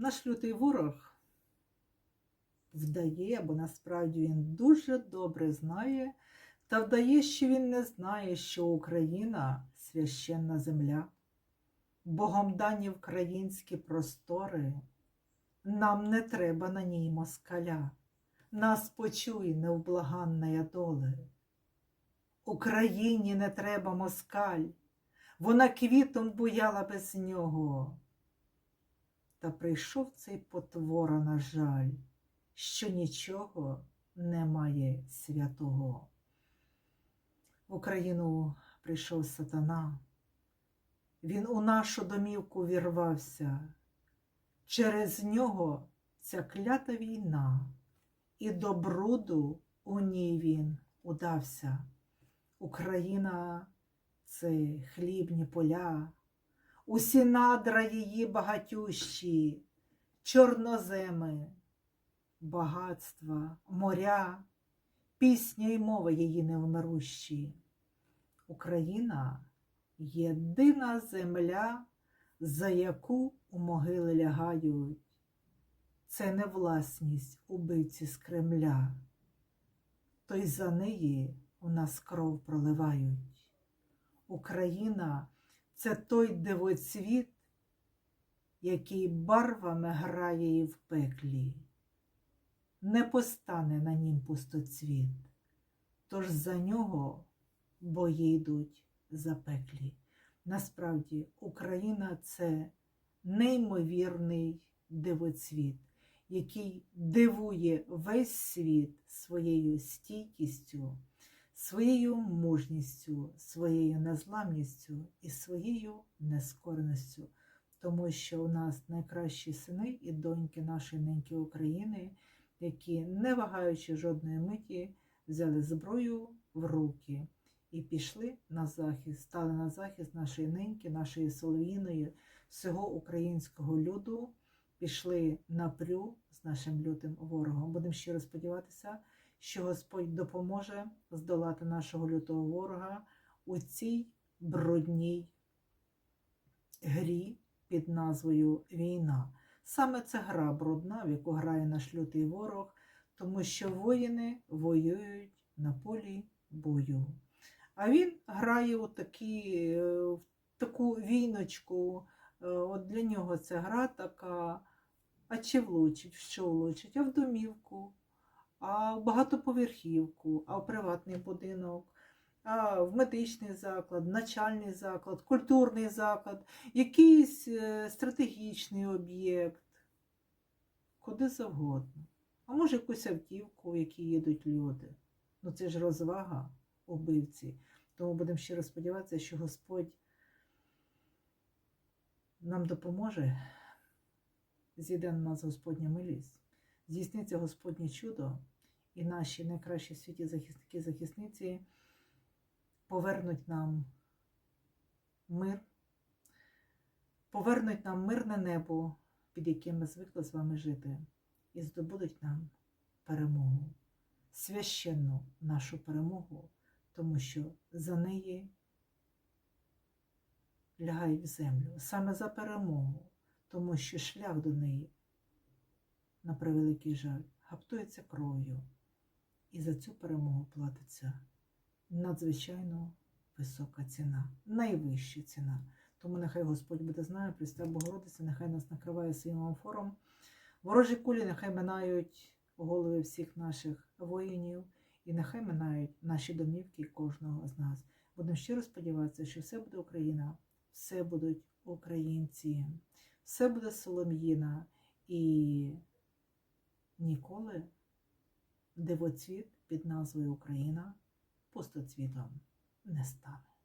Наш лютий ворог вдає, бо насправді він дуже добре знає, та вдає, що він не знає, що Україна священна земля, Богом дані українські простори. Нам не треба на ній москаля, нас почуй, невблаганна доле. Україні не треба москаль, вона квітом буяла без нього. Та прийшов цей потвора, на жаль, що нічого немає святого. В Україну прийшов сатана, він у нашу домівку вірвався. Через нього ця клята війна, і до бруду у ній він удався. Україна це хлібні поля, усі надра її багатющі, чорноземи, багатства, моря, пісня й мова її невмирущі. Україна єдина земля, за яку у могили лягають. Це не власність убивці з Кремля, то й за неї у нас кров проливають. Україна це той дивоцвіт, який барвами грає і в пеклі. Не постане на нім пустоцвіт, тож за нього бої йдуть запеклі. Насправді, Україна це неймовірний дивоцвіт, який дивує весь світ своєю стійкістю, своєю мужністю, своєю незламністю і своєю нескореністю. Тому що у нас найкращі сини і доньки нашої неньки України, які, не вагаючи жодної миті, взяли зброю в руки і пішли на захист, стали на захист нашої неньки, нашої солов'їної, всього українського люду, пішли напрю з нашим лютим ворогом. Будемо щиро сподіватися, що Господь допоможе здолати нашого лютого ворога у цій брудній грі під назвою Війна. Саме це гра брудна, в яку грає наш лютий ворог, тому що воїни воюють на полі бою. А він грає у такі, е, в таку війночку. Е, От для нього ця гра така, а чи влучить, в що влучить? А в домівку, а в багатоповерхівку, а в приватний будинок, а в медичний заклад, начальний заклад, культурний заклад, якийсь е, стратегічний об'єкт, куди завгодно. А може якусь автівку, в якій їдуть люди. Ну це ж розвага убивці. Тому будемо щиро сподіватися, що Господь нам допоможе, зійде на нас Господня милість, здійсниться Господнє чудо, і наші найкращі в світі захисники захисниці повернуть нам мир, повернуть нам мирне небо, під яким ми звикли з вами жити, і здобудуть нам перемогу, священну нашу перемогу, тому що за неї лягай в землю, саме за перемогу, тому що шлях до неї, на превеликий жаль, гаптується кров'ю, і за цю перемогу платиться надзвичайно висока ціна, найвища ціна. Тому нехай Господь буде з нами, Пресвята Богородиця, нехай нас накриває своїм амфором. Ворожі кулі нехай минають голови всіх наших воїнів, і нехай минають наші домівки кожного з нас. Будемо щиро сподіватися, що все буде Україна, все будуть українці, все буде Солом'їна і ніколи дивоцвіт під назвою Україна пустоцвітом не стане.